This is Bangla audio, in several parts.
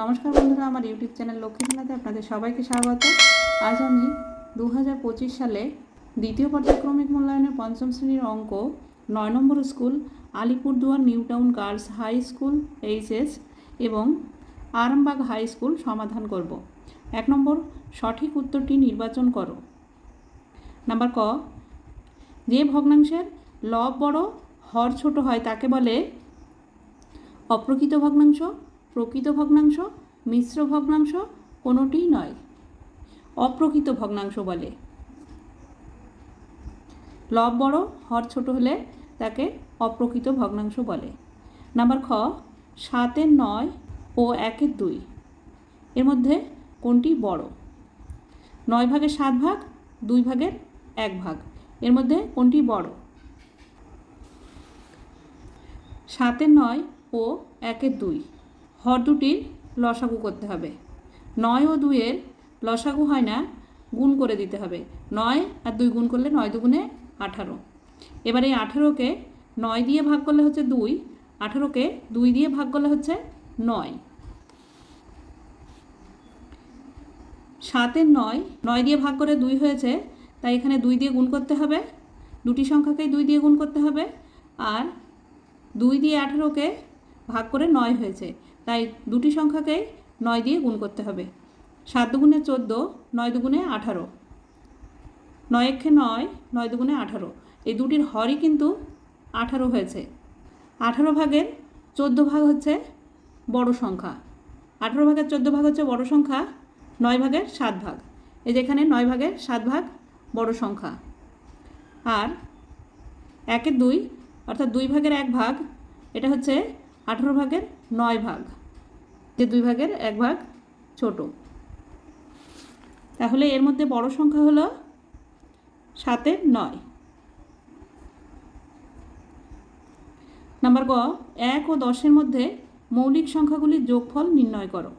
নমস্কার বন্ধুরা, আমার ইউটিউব চ্যানেল লক্ষ্মী খেলাতে আপনাদের সবাইকে স্বাগত। আজ আমি দু হাজার পঁচিশ সালে দ্বিতীয় পর্যায়ক্রমিক মূল্যায়নের পঞ্চম শ্রেণির অঙ্ক নয় নম্বর school, Alipurduar new town girls high school, HS এবং আরামবাগ হাই স্কুল সমাধান করব। এক নম্বর, সঠিক উত্তরটি নির্বাচন করো। নাম্বার ক, যে ভগ্নাংশের লব বড়, হর ছোট হয় তাকে বলে অপ্রকৃত ভগ্নাংশ। প্রকৃত ভগ্নাংশ, মিশ্র ভগ্নাংশ কোনোটিই নয়। অপ্রকৃত ভগ্নাংশ বলে। লব বড়, হর ছোট হলে তাকে অপ্রকৃত ভগ্নাংশ বলে। নাম্বার খ, সাতের নয় ও একের দুই। এর মধ্যে কোনটি বড়? নয় ভাগের সাত ভাগ, দুই ভাগের এক ভাগ। এর মধ্যে কোনটি বড়? সাতের নয় ও একের দুই। হর দুটির লসাগু করতে হবে। নয় ও দুইয়ের লসাগু হয় না, গুণ করে দিতে হবে। নয় আর দুই গুণ করলে নয় দুগুণে আঠারো। এবার এই আঠারোকে নয় দিয়ে ভাগ করলে হচ্ছে দুই, আঠারোকে দুই দিয়ে ভাগ করলে হচ্ছে নয়। সাতের নয় নয় দিয়ে ভাগ করে দুই হয়েছে, তাই এখানে দুই দিয়ে গুণ করতে হবে। দুটি সংখ্যাকেই দুই দিয়ে গুণ করতে হবে। আর দুই দিয়ে আঠেরোকে ভাগ করে নয় হয়েছে। তাই দুটি সংখ্যাকেই নয় দিয়ে গুণ করতে হবে। সাত দুগুণে চোদ্দ, নয় দুগুণে আঠারো। নয় একে নয় নয় দুগুণে আঠারো। এই দুটির হরই কিন্তু আঠারো হয়েছে। আঠারো ভাগের চোদ্দ ভাগ হচ্ছে বড় সংখ্যা। আঠারো ভাগের চোদ্দ ভাগ হচ্ছে বড় সংখ্যা, নয় ভাগের সাত ভাগ। এই যেখানে নয় ভাগের সাত ভাগ বড় সংখ্যা। আর একের দুই, অর্থাৎ দুই ভাগের এক ভাগ, এটা হচ্ছে আঠারো ভাগের নয় ভাগ। যে দুই ভাগের এক ভাগ ছোট। তাহলে এর মধ্যে বড় সংখ্যা হলো সাতের নয়। নাম্বার গ, এক ও দশের মধ্যে মৌলিক সংখ্যাগুলির যোগফল নির্ণয় করো।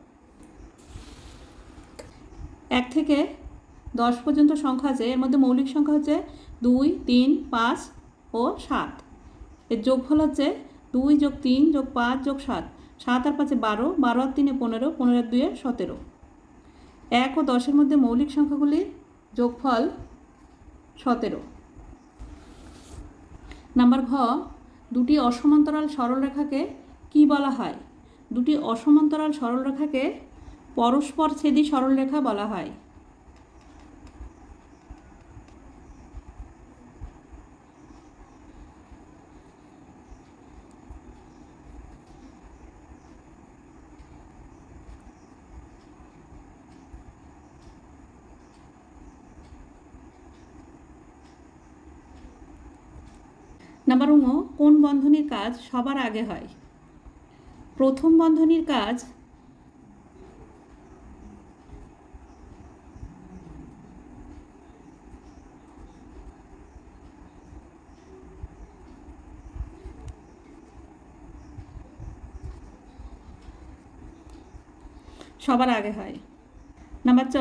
এক থেকে দশ পর্যন্ত সংখ্যা আছে, এর মধ্যে মৌলিক সংখ্যা হচ্ছে দুই, তিন, পাঁচ ও সাত। এর যোগফল হচ্ছে দুই যোগ তিন যোগ পাঁচ যোগ সাত। সাত আর পাঁচে বারো বারো আর তিনে পনেরো পনেরো আর দুয়ে সতেরো। এক ও দশের মধ্যে মৌলিক সংখ্যাগুলির যোগফল সতেরো। নাম্বার ঘ, দুটি অসমান্তরাল সরলরেখাকে কি বলা হয়? দুটি অসমান্তরাল সরলরেখাকে পরস্পর ছেদি সরলরেখা বলা হয়। নাম্বার কোন বন্ধনীর কাজ সবার আগে হয়? প্রথম বন্ধনীর কাজ সবার আগে হয়। নাম্বার চ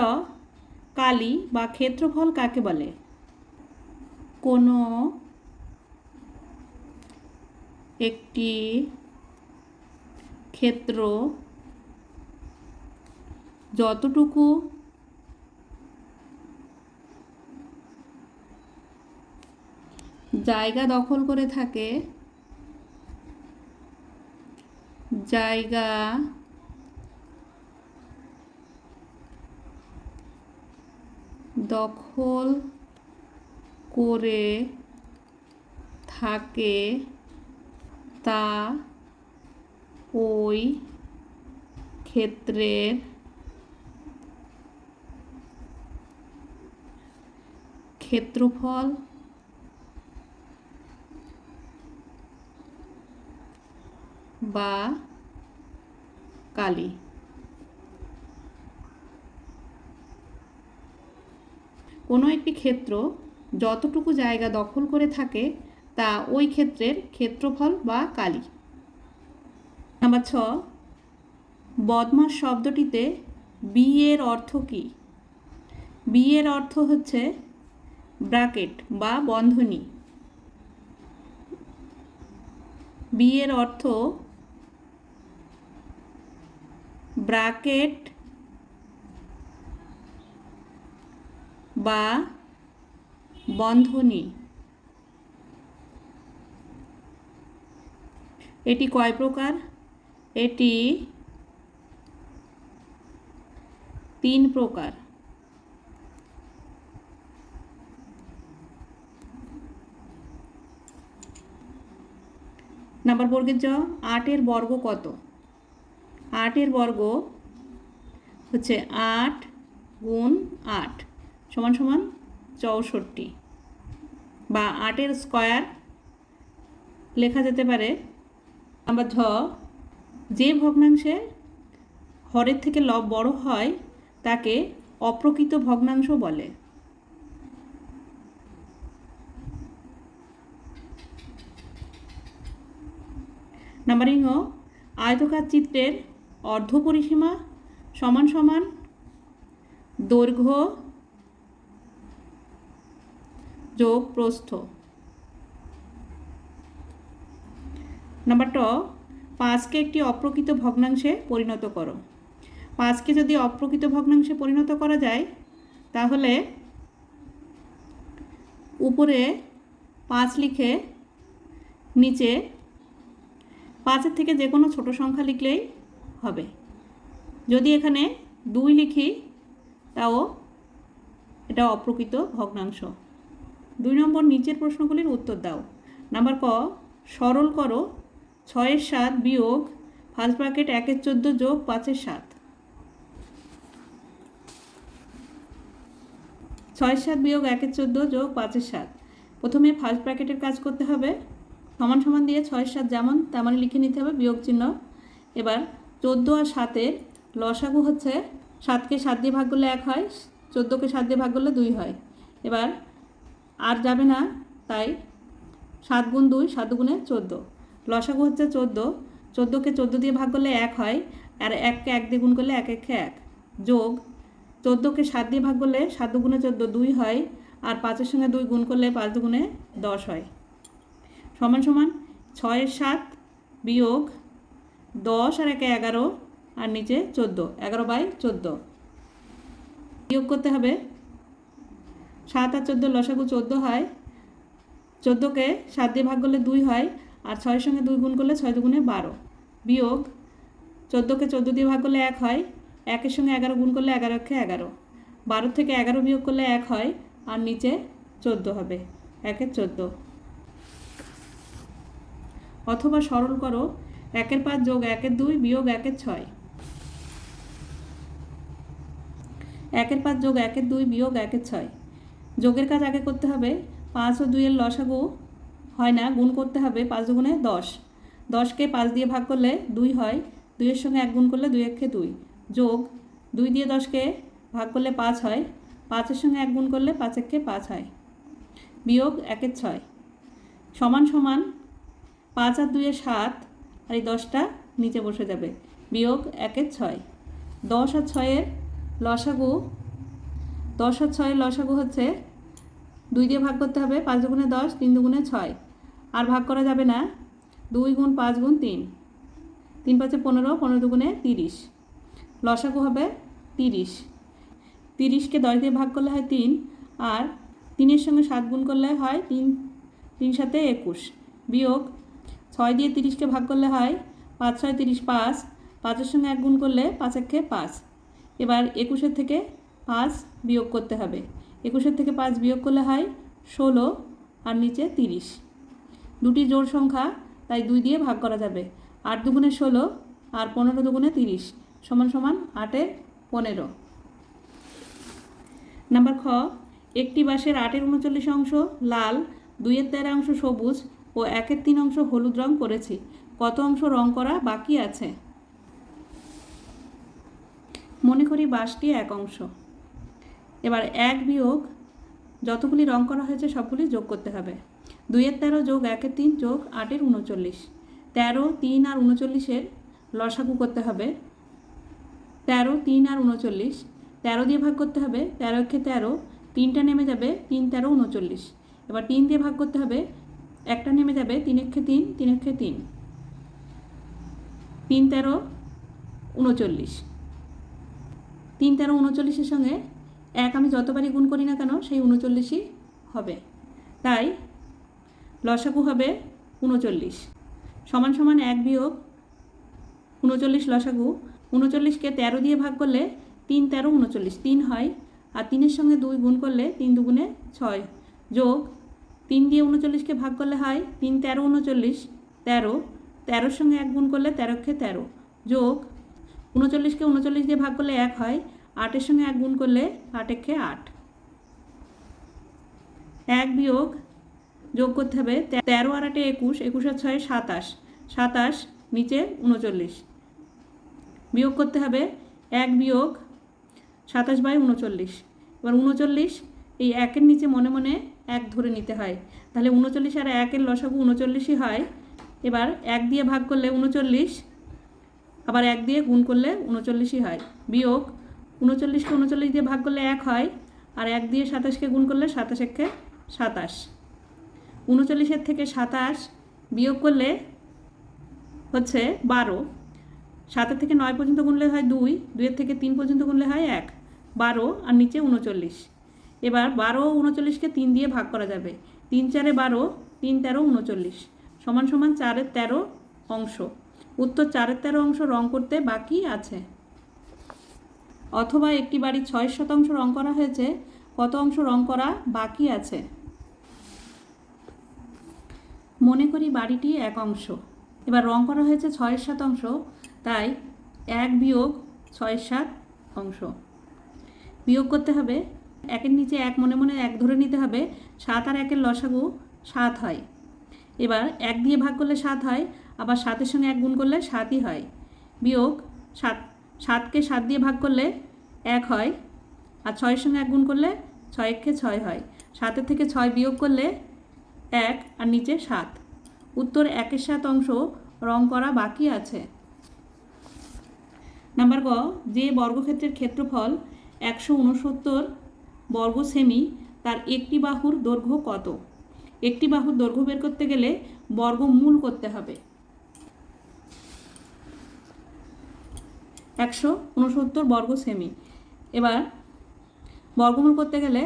কালি বা ক্ষেত্রফল কাকে বলে? কোনো একটি ক্ষেত্র যতটুকু জায়গা দখল করে থাকে জায়গা দখল করে থাকে তা ওই ক্ষেত্রের ক্ষেত্রফল বা কালি। কোনো একটি ক্ষেত্র যতটুকু জায়গা দখল করে থাকে তা ওই ক্ষেত্রের ক্ষেত্রফল বা কালি। নাম্বার ছ, বদমাস শব্দটিতে বি এর অর্থ কী? বি এর অর্থ হচ্ছে ব্র্যাকেট বা বন্ধনী। বি এর অর্থ ব্রাকেট বা বন্ধনী। এটি কয় প্রকার? এটি তিন প্রকার। নাম্বার বর্গের জ, আটের বর্গ কত? আটের বর্গ হচ্ছে আট গুণ আট, সমান সমান চৌষট্টি। বা আটের স্কয়ার লেখা যেতে পারে নাম্বার ঝ যে ভগ্নাংশে হরের থেকে লব বড় হয়, তাকে অপ্রকৃত ভগ্নাংশ বলে। নাম্বার ইং আয়তকার চিত্রের অর্ধ পরিসীমা সমান সমান দৈর্ঘ্য যোগ প্রস্থ। নাম্বার ট পাঁচকে একটি অপ্রকৃত ভগ্নাংশে পরিণত করো। পাঁচকে যদি অপ্রকৃত ভগ্নাংশে পরিণত করা যায়, তাহলে উপরে পাঁচ লিখে নিচে পাঁচের থেকে যে কোনো ছোটো সংখ্যা লিখলেই হবে। যদি এখানে দুই লিখি, তাও এটা অপ্রকৃত ভগ্নাংশ। দুই নম্বর নিচের প্রশ্নগুলির উত্তর দাও। নাম্বার ক সরল করো ছয়ের সাত বিয়োগ ফার্স্ট ব্র্যাকেট একের চোদ্দ যোগ পাঁচের সাত। ছয়ের সাত বিয়োগ একের চোদ্দ যোগ পাঁচের সাত। প্রথমে ফার্স্ট ব্র্যাকেটের কাজ করতে হবে। সমান সমান দিয়ে ছয়ের সাত যেমন তেমনই লিখে নিতে হবে বিয়োগ চিহ্ন। এবার চোদ্দ আর সাতের লসাগু হচ্ছে সাতকে সাত দিয়ে ভাগ করলে এক হয়, চোদ্দোকে সাত দিয়ে ভাগ করলে দুই হয়। এবার আর যাবে না, তাই সাত গুণ দুই, সাত গুণে চোদ্দ। লসাগু হচ্ছে চোদ্দ। চোদ্দোকে চোদ্দ দিয়ে ভাগ করলে এক হয়, আর এককে এক দিয়ে গুণ করলে এক একে এক। যোগ, চোদ্দোকে সাত দিয়ে ভাগ করলে সাত দুগুণে চোদ্দ দুই হয়, আর পাঁচের সঙ্গে দুই গুণ করলে পাঁচ দুগুণে দশ হয়। সমান সমান ছয়ের সাত বিয়োগ দশ আর একে এগারো, আর নিচে চোদ্দ, এগারো বাই চোদ্দ। বিয়োগ করতে হবে। সাত আর চোদ্দ লসাগু চোদ্দ হয়, চোদ্দোকে সাত দিয়ে ভাগ করলে দুই হয় আর ছয়ের সঙ্গে দুই গুণ করলে ছয় দুগুণে বারো। বিয়োগ চোদ্দোকে চোদ্দ দিয়ে ভাগ করলে এক হয়, একের সঙ্গে এগারো গুণ করলে এগারো, একে এগারো। বারো থেকে এগারো বিয়োগ করলে এক হয়, আর নিচে চোদ্দ হবে, একের চোদ্দ। অথবা সরল করো, একের পাঁচ যোগ একের দুই বিয়োগ একের ছয়। একের পাঁচ যোগ একের দুই বিয়োগ একের ছয়। যোগের কাজ আগে করতে হবে, পাঁচ ও দুইয়ের লসাগু হয় না, গুণ করতে হবে পাঁচ দুগুণে দশ। দশকে পাঁচ দিয়ে ভাগ করলে দুই হয়, দুইয়ের সঙ্গে এক গুণ করলে দুই একে দুই। যোগ, দুই দিয়ে দশকে ভাগ করলে পাঁচ হয়, পাঁচের সঙ্গে এক গুণ করলে পাঁচ একে পাঁচ হয়। বিয়োগ একের ছয়। সমান সমান পাঁচ আর দুইয়ের সাত, আর এই দশটা নিচে বসে যাবে। বিয়োগ একের ছয়। দশ আর ছয়ের লসাগু, দশ আর ছয়ের লসাগু হচ্ছে দুই দিয়ে ভাগ করতে হবে পাঁচ দুগুণে দশ, তিন দুগুণে ছয়। আর ভাগ করা যাবে না। দুই গুণ পাঁচ গুণ তিন। তিন পাঁচে পনেরো পনেরো দুগুণে তিরিশ। লসাগু হবে তিরিশ। তিরিশকে দশ দিয়ে ভাগ করলে হয় তিন, আর তিনের সঙ্গে সাত গুণ করলে হয় তিন তিন সাথে একুশ। বিয়োগ ছয় দিয়ে তিরিশকে ভাগ করলে হয় পাঁচ, ছয়, তিরিশ, পাঁচ। পাঁচের সঙ্গে এক গুণ করলে পাঁচ একে পাঁচ। এবার একুশের থেকে পাঁচ বিয়োগ করতে হবে। একুশের থেকে পাঁচ বিয়োগ করলে হয় ষোলো, আর নিচে তিরিশ। দুটি জোড় সংখ্যা, তাই দুই দিয়ে ভাগ করা যাবে। আট দুগুণে ষোলো, আর পনেরো দুগুণে তিরিশ, সমান সমান আটের পনেরো। নাম্বার খ, একটি বাঁশের আটের উনচল্লিশ অংশ লাল, দুইয়ের তেরো অংশ সবুজ ও একের তিন অংশ হলুদ রং করেছি। কত অংশ রং করা বাকি আছে? মনে করি বাঁশটি এক অংশ। এবার এক বিয়োগ, যতগুলি রং করা হয়েছে সবগুলি যোগ করতে হবে। দুইয়ের তেরো যোগ একের তিন যোগ আটের উনচল্লিশ। তেরো, তিন আর উনচল্লিশের লসাগু করতে হবে। তেরো, তিন আর উনচল্লিশ। তেরো দিয়ে ভাগ করতে হবে, তেরো একে তেরো, তিনটা নেমে যাবে তিন, তেরো, উনচল্লিশ। এবার তিন দিয়ে ভাগ করতে হবে, একটা নেমে যাবে তিন একে তিন তিন একে তিন। তিন, তেরো, উনচল্লিশ। তিন, তেরো, উনচল্লিশের সঙ্গে এক আমি যতবারই গুণ করি না কেন, সেই উনচল্লিশই হবে। তাই লসাগু হবে উনচল্লিশ সমান সমান এক বিয়োগ উনচল্লিশ লসাগু। উনচল্লিশকে তেরো দিয়ে ভাগ করলে তিন তেরো উনচল্লিশ তিন হয়। আর তিনের সঙ্গে দুই গুণ করলে তিন দুগুণে ছয়। যোগ তিন দিয়ে উনচল্লিশকে ভাগ করলে হয় তিন তেরো উনচল্লিশ তেরো। তেরোর সঙ্গে এক গুণ করলে তেরোকে তেরো। যোগ উনচল্লিশকে উনচল্লিশ দিয়ে ভাগ করলে এক হয়। আটের সঙ্গে এক গুণ করলে আট একে আট। এক বিয়োগ যোগ করতে হবে তেরো আর আটে একুশ একুশ আর ছয় সাতাশ সাতাশ নিচে উনচল্লিশ। বিয়োগ করতে হবে এক বিয়োগ সাতাশ বাই উনচল্লিশ। এবার উনচল্লিশ, এই একের নিচে মনে মনে এক ধরে নিতে হয়। তাহলে উনচল্লিশ আর একের লসাগু উনচল্লিশই হয়। এবার এক দিয়ে ভাগ করলে উনচল্লিশ, আবার এক দিয়ে গুণ করলে উনচল্লিশই হয়। বিয়োগ উনচল্লিশকে উনচল্লিশ দিয়ে ভাগ করলে এক হয়, আর এক দিয়ে সাতাশকে গুণ করলে সাতাশ একে সাতাশ। উনচল্লিশের থেকে সাতাশ বিয়োগ করলে হচ্ছে বারো। সাতের থেকে নয় পর্যন্ত গুনলে হয় দুই, দুইয়ের থেকে তিন পর্যন্ত গুনলে হয় এক। বারো আর নিচে উনচল্লিশ। এবার বারো উনচল্লিশকে তিন দিয়ে ভাগ করা যাবে। তিন চারে বারো, তিন তেরো, উনচল্লিশ। সমান সমান চারের তেরো অংশ। উত্তর চারের তেরো অংশ রং করতে বাকি আছে। অথবা একটি বাড়ির ছয় শতাংশ রং করা হয়েছে, কত অংশ রং করা বাকি আছে? মনে করি বাড়িটি এক অংশ। এবার রং করা হয়েছে ছয়ের অংশ, তাই এক বিয়োগ ছয়ের সাত অংশ। বিয়োগ করতে হবে, একের নিচে এক মনে মনে এক ধরে নিতে হবে, সাত আর একের লসাগু সাত হয়। এবার এক দিয়ে ভাগ করলে সাত হয়, আবার সাতের সঙ্গে এক গুণ করলে সাতই হয়। বিয়োগ সাত, সাতকে সাত দিয়ে ভাগ করলে এক হয়, আর ছয়ের সঙ্গে এক গুণ করলে ছয় ছয় হয়। সাতের থেকে ছয় বিয়োগ করলে এক আর নিচে সাত। উত্তর একের সাত অংশ রং করা বাকি আছে। নাম্বার গ, যে বর্গক্ষেত্রের ক্ষেত্রফল একশো উনসত্তর বর্গ সেমি, তার একটি বাহুর দৈর্ঘ্য কত? একটি বাহুর দৈর্ঘ্য বের করতে গেলে বর্গমূল করতে হবে। একশো উনসত্তর বর্গ সেমি। এবার বর্গমূল করতে গেলে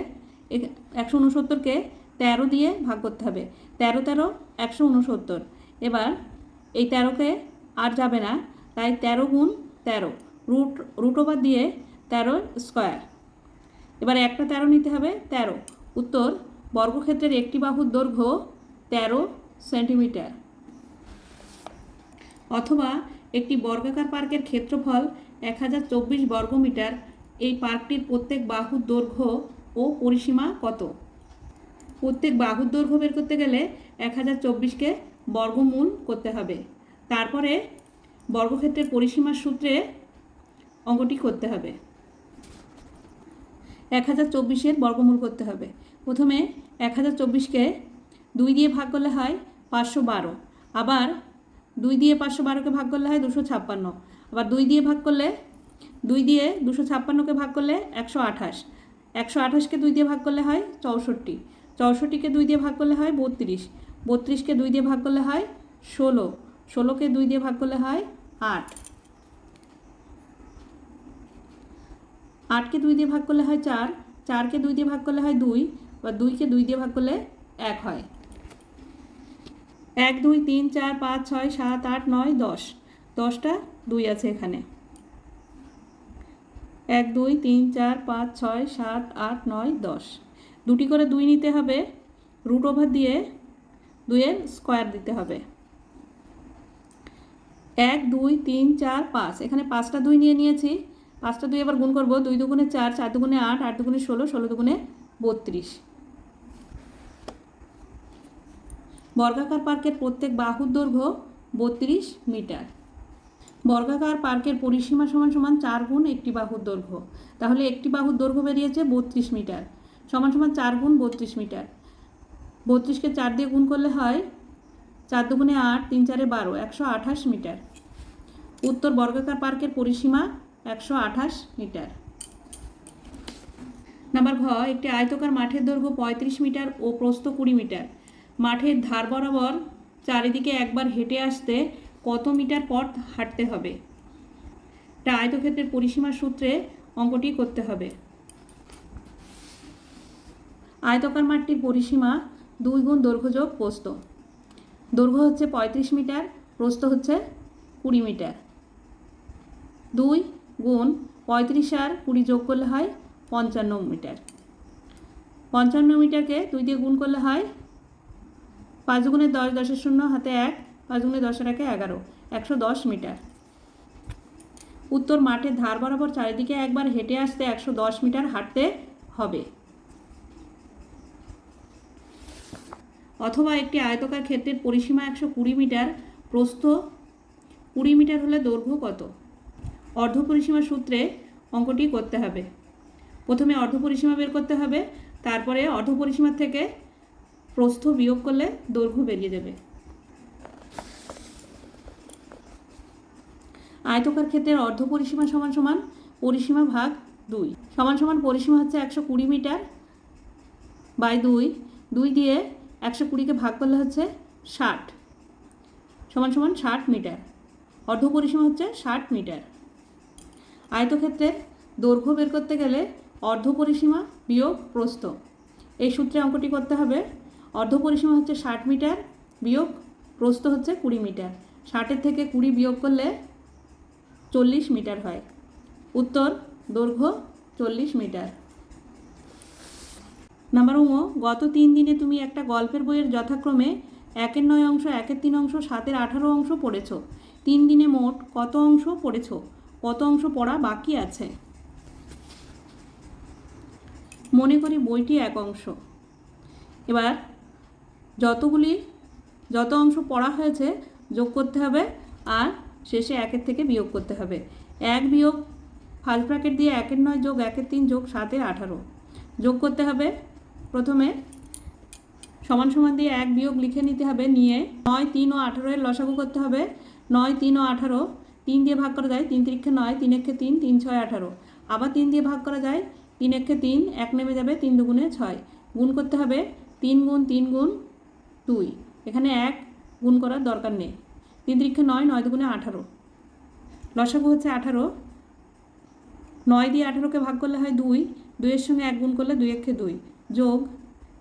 একশো উনসত্তরকে তেরো দিয়ে ভাগ করতে হবে। তেরো তেরো, একশো উনসত্তর এবার এই তেরোকে আর যাবে না, তাই তেরো গুণ তেরো, রুট রুট ওভার দিয়ে তেরো স্কোয়ার। এবার একটা তেরো নিতে হবে, তেরো। উত্তর, বর্গক্ষেত্রের একটি বাহুর দৈর্ঘ্য তেরো সেন্টিমিটার। অথবা একটি বর্গাকার পার্কের ক্ষেত্রফল এক হাজার চব্বিশ বর্গমিটার, এই পার্কটির প্রত্যেক বাহুর দৈর্ঘ্য ও পরিসীমা কত? প্রত্যেক বাহুর দৈর্ঘ্য বের করতে গেলে এক হাজার চব্বিশকে বর্গমূল করতে হবে। তারপরে বর্গক্ষেত্রের পরিসীমার সূত্রে অঙ্কটি করতে হবে। এক হাজার চব্বিশের বর্গমূল করতে হবে। প্রথমে এক হাজার চব্বিশকে দুই দিয়ে ভাগ করলে হয় পাঁচশো বারো। আবার দুই দিয়ে পাঁচশো বারোকে ভাগ করলে হয় দুশো ছাপ্পান্ন। আবার দুই দিয়ে ভাগ করলে, দুই দিয়ে দুশো ছাপ্পান্নকে ভাগ করলে একশো আঠাশ। একশো আঠাশকে দুই দিয়ে ভাগ করলে হয় চৌষট্টি। চৌষট্টিকে দুই দিয়ে ভাগ করলে হয় বত্রিশ। বত্রিশকে দুই দিয়ে ভাগ করলে হয় ষোলো। ষোলোকে দুই দিয়ে ভাগ করলে হয় আট। আটকে দুই দিয়ে ভাগ করলে হয় চার। চারকে দুই দিয়ে ভাগ করলে হয় দুই বা দুইকে দুই দিয়ে ভাগ করলে এক হয়। এক, দুই, তিন, চার, পাঁচ, ছয়, সাত, আট, নয়, দশ। দশটা দুই আছে এখানে। এক, দুই, তিন, চার, পাঁচ, ছয়, সাত, আট, নয়, দশ। দুটি করে দুই নিতে হবে রুট ওভার দিয়ে দুইয়ের স্কোয়ার দিতে হবে। এক, দুই, তিন, চার, পাঁচ। এখানে পাঁচটা দুই নিয়ে নিয়েছি। পাঁচটা দুই এবার গুণ করব, দুই দুগুণে চার চার দুগুণে আট আট দুগুণে ষোলো ষোলো দুগুণে বত্রিশ। বর্গাকার পার্কের প্রত্যেক বাহুর দৈর্ঘ্য বত্রিশ মিটার। বর্গাকার পার্কের পরিসীমা সমান সমান চার গুণ একটি বাহুর দৈর্ঘ্য। তাহলে একটি বাহুর দৈর্ঘ্য বেরিয়েছে বত্রিশ মিটার। সমান সমান চার গুণ বত্রিশ মিটার। বত্রিশকে চার দিয়ে গুণ করলে হয় চার দুগুণে আট, তিন চারে বারো, একশো আঠাশ মিটার। উত্তর বর্গাকার পার্কের পরিসীমা একশো আঠাশ মিটার। নাম্বার ঘ, একটি আয়তকার মাঠের দৈর্ঘ্য পঁয়ত্রিশ মিটার ও প্রস্থ কুড়ি মিটার। মাঠের ধার বরাবর চারিদিকে একবার হেঁটে আসতে কত মিটার পথ হাঁটতে হবে? একটা আয়তক্ষেত্রের পরিসীমার সূত্রে অঙ্কটি করতে হবে। আয়তকার মাঠটির পরিসীমা দুই গুণ দৈর্ঘ্য যোগ প্রস্থ। দৈর্ঘ্য হচ্ছে পঁয়ত্রিশ মিটার প্রস্ত হচ্ছে কুড়ি মিটার। দুই গুণ পঁয়ত্রিশ আর কুড়ি যোগ করলে হয় পঞ্চান্ন মিটার। পঞ্চান্ন মিটারকে দুই দিয়ে গুণ করলে হয় পাঁচ গুণে দশ দশের শূন্য, হাতে এক, পাঁচ গুণে দশের একে এগারো, একশো দশ মিটার। উত্তর মাঠের ধার বরাবর চারিদিকে একবার হেঁটে আসতে একশো দশ মিটার হাঁটতে হবে। অথবা একটি আয়তকার ক্ষেত্রের পরিসীমা একশো কুড়ি মিটার, প্রস্থ কুড়ি মিটার হলে দৈর্ঘ্য কত? অর্ধ পরিসীমা সূত্রে অঙ্কটি করতে হবে। প্রথমে অর্ধ পরিসীমা বের করতে হবে, তারপরে অর্ধ পরিসীমার থেকে প্রস্থ বিয়োগ করলে দৈর্ঘ্য বেরিয়ে যাবে। আয়তকার ক্ষেত্রের অর্ধ পরিসীমা সমান সমান পরিসীমা ভাগ দুই। সমান সমান পরিসীমা হচ্ছে একশো কুড়ি মিটার বাই দুই। দুই দিয়ে একশো কুড়িকে ভাগ করলে হচ্ছে ষাট। সমান সমান ষাট মিটার। অর্ধ পরিসীমা হচ্ছে ষাট মিটার। আয়তক্ষেত্রের দৈর্ঘ্য বের করতে গেলে অর্ধ পরিসীমা বিয়োগ প্রস্থ। এই সূত্রে অঙ্কটি করতে হবে, অর্ধ পরিসীমা হচ্ছে ষাট মিটার বিয়োগ প্রস্থ হচ্ছে কুড়ি মিটার। ষাটের থেকে কুড়ি বিয়োগ করলে চল্লিশ মিটার হয়। উত্তর, দৈর্ঘ্য চল্লিশ মিটার। নাম্বার উমো গত তিন দিনে তুমি একটা গল্পের বইয়ের যথাক্রমে একের নয় অংশ, একের তিন অংশ, সাতের আঠারো অংশ পড়েছ। তিন দিনে মোট কত অংশ পড়েছ? কত অংশ পড়া বাকি আছে? মনে করি বইটি এক অংশ। এবার যতগুলি, যত অংশ পড়া হয়েছে যোগ করতে হবে আর শেষে একের থেকে বিয়োগ করতে হবে। এক বিয়োগ ফার্স্ট ব্র্যাকেট দিয়ে একের নয় যোগ, একের তিন যোগ, সাতের আঠারো। যোগ করতে হবে প্রথমে সমান সমান দিয়ে এক বিয়োগ লিখে নিতে হবে, নিয়ে নয়, তিন ও আঠারো এর লসাগু করতে হবে। নয়, তিন ও আঠারো, তিন দিয়ে ভাগ করা যায়, তিন তিরিক্ষে নয়, তিন একে তিন তিন ছয় আঠারো। আবার তিন দিয়ে ভাগ করা যায়, তিন একে তিন, এক নেমে যাবে তিন দুগুণে ছয়। গুণ করতে হবে তিন গুণ তিন গুণ দুই। এখানে এক গুণ করার দরকার নেই। তিন তিরিক্ষে নয় নয় দুগুণে আঠারো। লসাগু হচ্ছে আঠারো। নয় দিয়ে আঠারোকে ভাগ করলে হয় দুই। দুইয়ের সঙ্গে এক গুণ করলে দুই একে দুই। যোগ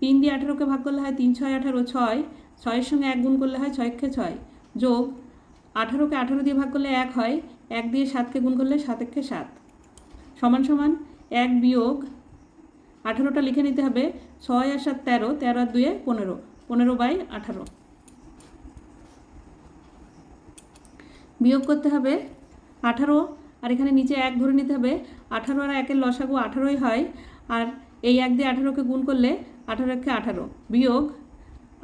তিন দিয়ে আঠেরোকে ভাগ করলে হয় তিন, ছয়, আঠারো, ছয়। ছয়ের সঙ্গে এক গুণ করলে হয় ছয় একে ছয়। যোগ আঠারোকে আঠারো দিয়ে ভাগ করলে এক হয়, এক দিয়ে সাতকে গুণ করলে সাত একে সাত। সমান সমান এক বিয়োগ আঠারোটা লিখে নিতে হবে, ছয় আর সাত তেরো তেরো আর দুয়ে পনেরো পনেরো বাই আঠারো। বিয়োগ করতে হবে আঠারো, আর এখানে নিচে এক ধরে নিতে হবে, আঠারো আর একের লসাগু আঠারোই হয়, আর এই এক দিয়ে আঠারোকে গুণ করলে আঠারো একে আঠারো বিয়োগ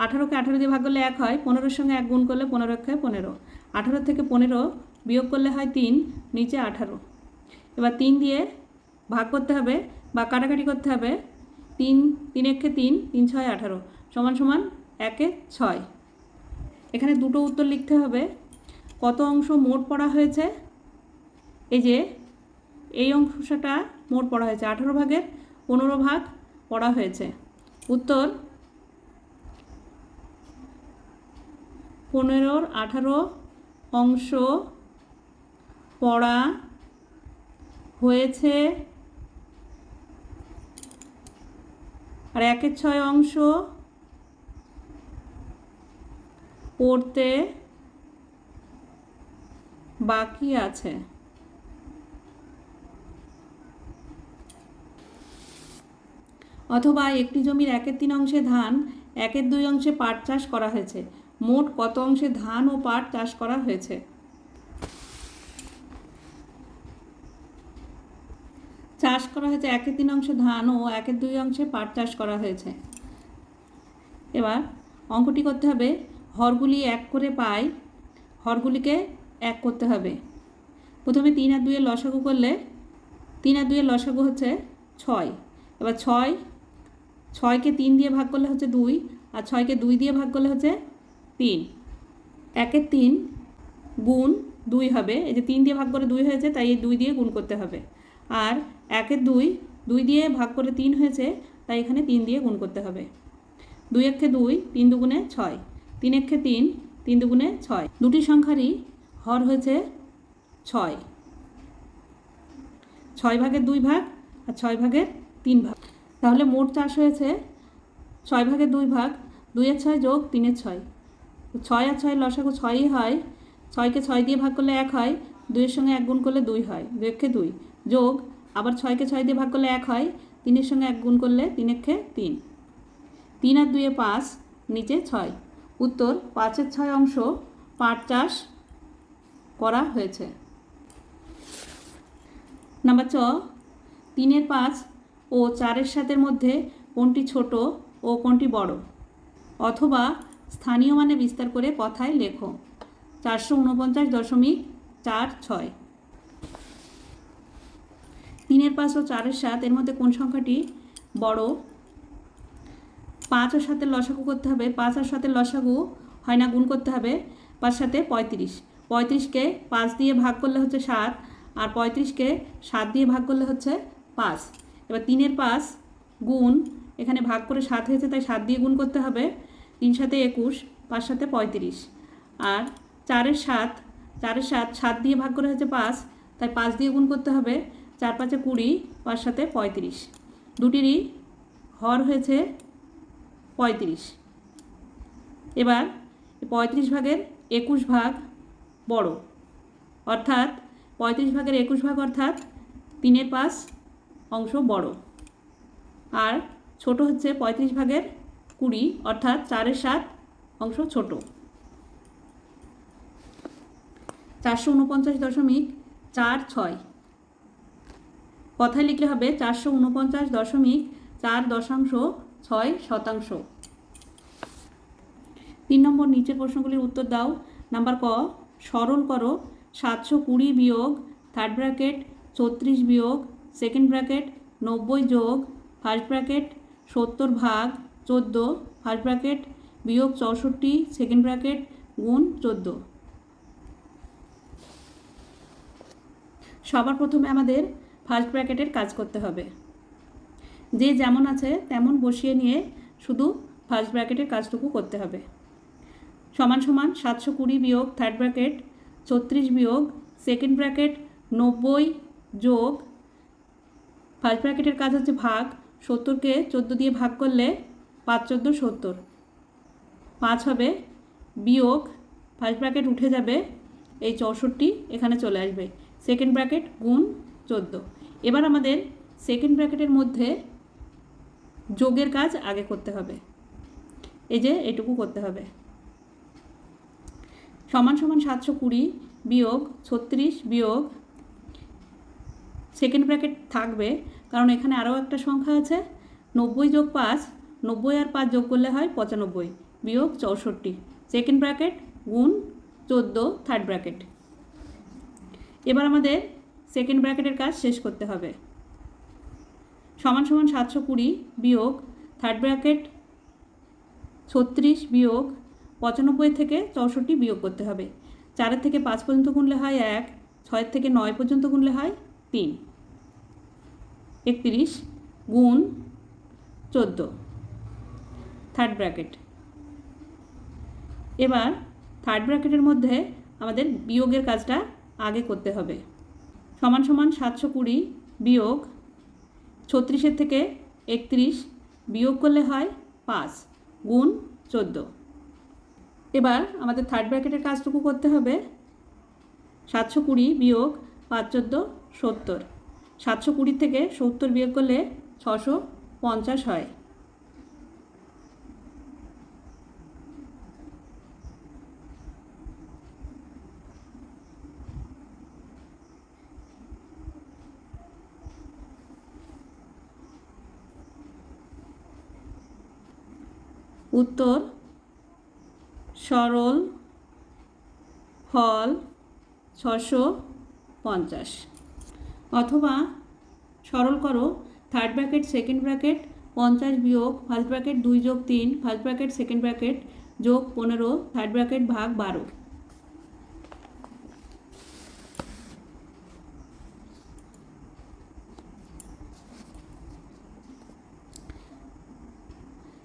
আঠারোকে আঠারো দিয়ে ভাগ করলে এক হয়, পনেরোর সঙ্গে এক গুণ করলে পনেরো একে পনেরো। আঠারো থেকে পনেরো বিয়োগ করলে হয় তিন, নিচে আঠারো। এবার তিন দিয়ে ভাগ করতে হবে বা কাটাকাটি করতে হবে। তিন তিন একে তিন তিন ছয় আঠারো, সমান সমান একে ছয়। এখানে দুটো উত্তর লিখতে হবে। কত অংশ মোট পড়া হয়েছে? এই যে, এই অংশটা মোট পড়া হয়েছে। আঠারো ভাগের পনেরো ভাগ পড়া হয়েছে। উত্তর, পনেরোর আঠারো অংশ পড়া হয়েছে। আর একের ছয় অংশ পড়তে বাকি আছে। অথবা একটি জমির একের তিন অংশে ধান, একের দুই অংশে পাট চাষ করা হয়েছে। মোট কত অংশে ধান ও পাট চাষ করা হয়েছে? চাষ করা হয়েছে একের তিন অংশে ধান ও একের দুই অংশে পাট চাষ করা হয়েছে। এবার অঙ্কটি করতে হবে, হরগুলি এক করে পাই, হরগুলিকে এক করতে হবে। প্রথমে তিন আর দুইয়ের লসাগু করলে, তিন আর দুইয়ের লসাগু হচ্ছে ছয়। এবার ছয় ছয়কে তিন দিয়ে ভাগ করলে হচ্ছে দুই, আর ছয়কে দুই দিয়ে ভাগ করলে হচ্ছে তিন। একের তিন গুণ দুই হবে, এই যে তিন দিয়ে ভাগ করে দুই হয়েছে, তাই এই দুই দিয়ে গুণ করতে হবে। আর একের দুই দুই দিয়ে ভাগ করে তিন হয়েছে, তাই এখানে তিন দিয়ে গুণ করতে হবে। দুই একে দুই, তিন দুগুণে ছয়। তিন একে তিন তিন দুগুণে ছয়। দুটি সংখ্যারই হর হয়েছে ছয়। ছয় ভাগের দুই ভাগ, আর ছয় ভাগের তিন ভাগ। তাহলে মোট চাষ হয়েছে ছয় ভাগের দুই ভাগ দুইয়ের ছয় যোগ তিনের ছয়। ছয় আর ছয় লসাগু ছয়ই হয়, ছয়কে ছয় দিয়ে ভাগ করলে এক হয়, দুইয়ের সঙ্গে এক গুণ করলে দুই হয় দুয়েক্ষে দুই। যোগ, আবার ছয়কে ছয় দিয়ে ভাগ করলে এক হয়, তিনের সঙ্গে এক গুণ করলে তিনেক্ষে তিন। তিন আর দুয়ে পাঁচ, নিচে ছয়। উত্তর, পাঁচের ছয় অংশ পাট চাষ করা হয়েছে। নাম্বার চ তিনের পাঁচ ও চারের সাতের মধ্যে কোনটি ছোট ও কোনটি বড়? অথবা স্থানীয় মানে বিস্তার করে কথায় লেখো। চারশো উনপঞ্চাশ দশমিক চার ছয়। তিনের পাঁচ ও চারের সাত, এর মধ্যে কোন সংখ্যাটি বড়? পাঁচ ও সাতের লসাগু করতে হবে। পাঁচ আর সাতের লসাগু হয় না, গুণ করতে হবে। পাঁচ সাথে পঁয়ত্রিশ। পঁয়ত্রিশকে পাঁচ দিয়ে ভাগ করলে হচ্ছে সাত, আর পঁয়ত্রিশকে সাত দিয়ে ভাগ করলে হচ্ছে পাঁচ। এবার তিনের পাঁচ গুণ, এখানে ভাগ করে সাত হয়েছে, তাই সাত দিয়ে গুণ করতে হবে। তিন সাথে একুশ, পাঁচ সাথে পঁয়ত্রিশ। আর চারের সাত চারের সাত সাত দিয়ে ভাগ করে হয়েছে পাঁচ, তাই পাঁচ দিয়ে গুণ করতে হবে। চার পাঁচে কুড়ি, পাঁচ সাথে পঁয়ত্রিশ। দুটিরই হর হয়েছে পঁয়ত্রিশ। এবার পঁয়ত্রিশ ভাগের একুশ ভাগ বড়। অর্থাৎ পঁয়ত্রিশ ভাগের একুশ ভাগ অর্থাৎ তিনের পাঁচ অংশ বড়। আর ছোট হচ্ছে পঁয়ত্রিশ ভাগের কুড়ি, অর্থাৎ চারের সাত অংশ ছোট। চারশো উনপঞ্চাশ দশমিক চার ছয়। কথায় লিখলে হবে চারশো উনপঞ্চাশ দশমিক চার দশাংশ ছয় শতাংশ। তিন নম্বর নিচের প্রশ্নগুলির উত্তর দাও। নাম্বার ক, সরল করো, সাতশো কুড়ি বিয়োগ থার্ড ব্র্যাকেট ছত্রিশ বিয়োগ সেকেন্ড ব্র্যাকেট, নব্বই যোগ ফার্স্ট ব্র্যাকেট, সত্তর ভাগ চোদ্দ, ফার্স্ট ব্র্যাকেট, বিয়োগ চৌষট্টি, সেকেন্ড ব্র্যাকেট, গুণ চোদ্দ। সবার প্রথমে আমাদের ফার্স্ট ব্র্যাকেটের কাজ করতে হবে। যে যেমন আছে তেমন বসিয়ে নিয়ে শুধু ফার্স্ট ব্র্যাকেটের কাজটুকু করতে হবে। সমান সমান সাতশো কুড়ি বিয়োগ থার্ড ব্র্যাকেট, ছত্রিশ বিয়োগ সেকেন্ড ব্র্যাকেট, নব্বই যোগ ফার্স্ট ব্র্যাকেটের কাজ হচ্ছে ভাগ। সত্তরকে চোদ্দ দিয়ে ভাগ করলে পাঁচ চোদ্দ, সত্তর। পাঁচ হবে বিয়োগ। ফার্স্ট ব্র্যাকেট উঠে যাবে এই চৌষট্টি, এখানে চলে আসবে। সেকেন্ড ব্র্যাকেট গুণ চোদ্দ। এবার আমাদের সেকেন্ড ব্র্যাকেটের মধ্যে যোগের কাজ আগে করতে হবে। এই যে এটুকু করতে হবে। সমান সমান সাতশো কুড়ি বিয়োগ ছত্রিশ বিয়োগ সেকেন্ড ব্র্যাকেট থাকবে, কারণ এখানে আরও একটা সংখ্যা আছে, নব্বই যোগ পাঁচ, নব্বই আর পাঁচ যোগ করলে হয় পঁচানব্বই, বিয়োগ চৌষট্টি সেকেন্ড ব্র্যাকেট গুণ চোদ্দ থার্ড ব্র্যাকেট এবার আমাদের সেকেন্ড ব্র্যাকেটের কাজ শেষ করতে হবে। সমান সমান সাতশো কুড়ি বিয়োগ থার্ড ব্র্যাকেট ছত্রিশ বিয়োগ, পঁচানব্বই থেকে চৌষট্টি বিয়োগ করতে হবে। চারের থেকে পাঁচ পর্যন্ত গুনলে হয় এক, ছয়ের থেকে নয় পর্যন্ত গুনলে হয় তিন। একত্রিশ গুণ চোদ্দ। থার্ড ব্র্যাকেট এবার থার্ড ব্র্যাকেটের মধ্যে আমাদের বিয়োগের কাজটা আগে করতে হবে। সমান সমান সাতশো কুড়ি বিয়োগ ছত্রিশের থেকে একত্রিশ বিয়োগ করলে হয় পাঁচ গুণ চোদ্দ। এবার আমাদের থার্ড ব্র্যাকেটের কাজটুকু করতে হবে। সাতশো কুড়ি বিয়োগ পাঁচ চোদ্দ সত্তর। সাতশো কুড়ি থেকে সত্তর বিয়োগ করলে ছশো পঞ্চাশ হয়। উত্তর সরল ফল ছশো পঞ্চাশ। অথবা সরল করো থার্ড ব্র্যাকেট সেকেন্ড ব্র্যাকেট পঞ্চাশ বিয়োগ ফার্স্ট ব্র্যাকেট দুই যোগ তিন ফার্স্ট ব্র্যাকেট সেকেন্ড ব্র্যাকেট যোগ পনেরো থার্ড ব্র্যাকেট ভাগ বারো।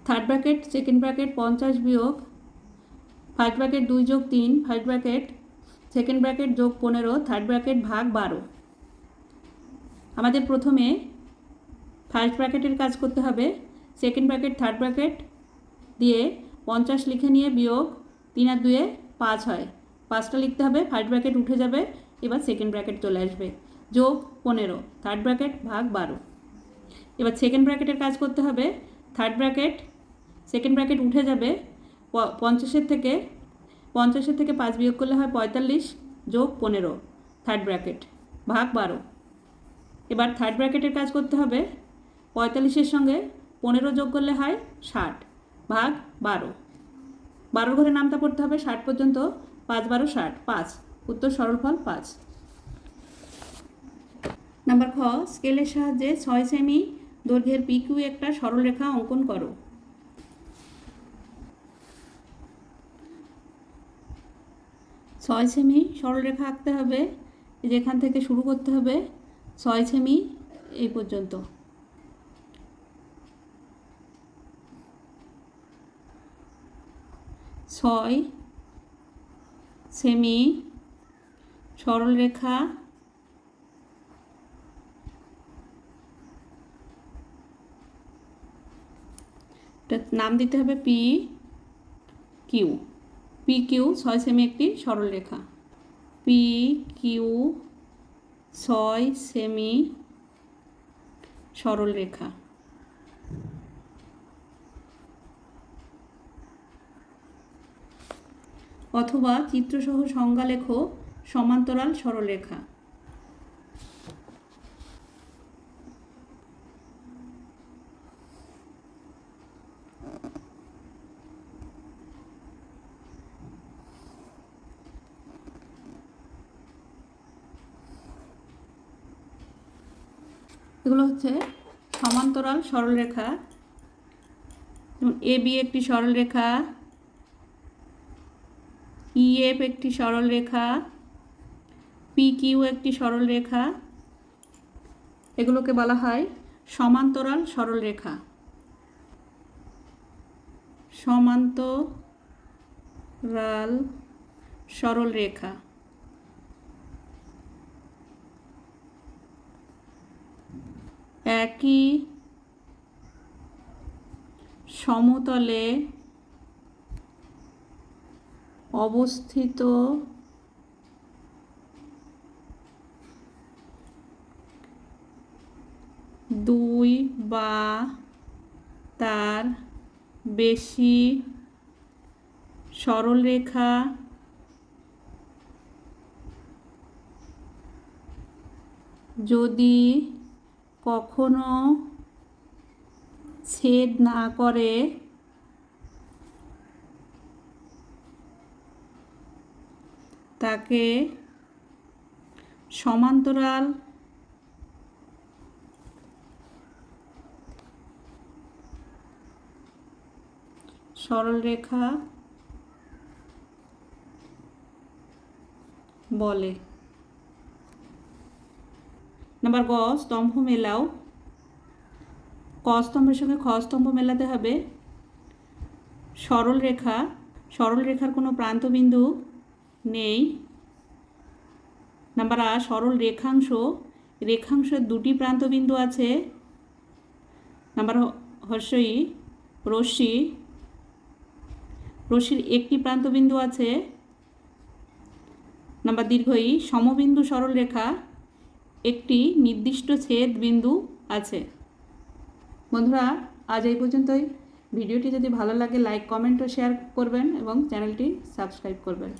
থার্ড ব্র্যাকেট সেকেন্ড ব্র্যাকেট পঞ্চাশ বিয়োগ ফার্স্ট ব্র্যাকেট দুই যোগ তিন ফার্স্ট ব্র্যাকেট সেকেন্ড ব্র্যাকেট যোগ পনেরো থার্ড ব্র্যাকেট ভাগ বারো। আমাদের প্রথমে ফার্স্ট ব্র্যাকেটের কাজ করতে হবে সেকেন্ড ব্র্যাকেট থার্ড ব্র্যাকেট দিয়ে পঞ্চাশ লিখে নিয়ে বিয়োগ তিন আর দুয়ে পাঁচ হয়। পাঁচটা লিখতে হবে ফার্স্ট ব্র্যাকেট উঠে যাবে, এবার সেকেন্ড ব্র্যাকেট চলে আসবে। যোগ পনেরো থার্ড ব্র্যাকেট ভাগ বারো। এবার সেকেন্ড ব্র্যাকেটের কাজ করতে হবে থার্ড ব্র্যাকেট সেকেন্ড ব্র্যাকেট উঠে যাবে পঞ্চাশের থেকে পঞ্চাশের থেকে পাঁচ বিয়োগ করলে হয় পঁয়তাল্লিশ, যোগ পনেরো থার্ড ব্র্যাকেট ভাগ বারো। এবার থার্ড ব্র্যাকেটের কাজ করতে হবে। পঁয়তাল্লিশের সঙ্গে পনেরো যোগ করলে হয় ষাট, ভাগ বারো। বারোর ঘরে নামতা পড়তে হবে ষাট পর্যন্ত, পাঁচ বারো ষাট, পাঁচ। উত্তর সরল ফল পাঁচ। নাম্বার খ, স্কেলের সাহায্যে ছয় সেমি দৈর্ঘ্যের পিকিউ একটা সরলরেখা অঙ্কন করো। ছয় সেমি সরলরেখা আঁকতে হবে, যেখান থেকে শুরু করতে হবে ছয় সেমি এই পর্যন্ত। ছয় সেমি সরলরেখা নাম দিতে হবে পি কিউ। পি কিউ, ছয় সেমি একটি সরলরেখা পি কিউ ছয় সেমি সরলরেখা অথবা চিত্রসহ সংজ্ঞা লেখো সমান্তরাল সরলরেখা এগুলো হচ্ছে সমান্তরাল সরলরেখা। যেমন এ, বি একটি সরলরেখা ইএফ একটি সরলরেখা, পি, কিউ একটি সরলরেখা। এগুলোকে বলা হয় সমান্তরাল সরলরেখা। সমান্তরাল সরলরেখা। একই সমতলে অবস্থিত দুই বা তার বেশি সরলরেখা যদি কখনো ছেদ না করে তাকে সমান্তরাল সরলরেখা বলে। নাম্বার গ স্তম্ভ মেলাও। ক, স্তম্ভের সঙ্গে খ স্তম্ভ মেলাতে হবে। সরল রেখা, সরল রেখার কোনো প্রান্তবিন্দু নেই। নাম্বার আ, সরল রেখাংশ, রেখাংশের দুটি প্রান্তবিন্দু আছে। নাম্বার হর্ষই, রশ্মি, রশ্মির একটি প্রান্তবিন্দু আছে। নাম্বার দীর্ঘই, সমবিন্দু সরল রেখা। একটি নির্দিষ্ট ছেদ বিন্দু আছে। বন্ধুরা, আজ এই পর্যন্তই। ভিডিওটি যদি ভালো লাগে লাইক কমেন্ট ও শেয়ার করবেন এবং চ্যানেলটি সাবস্ক্রাইব করবেন।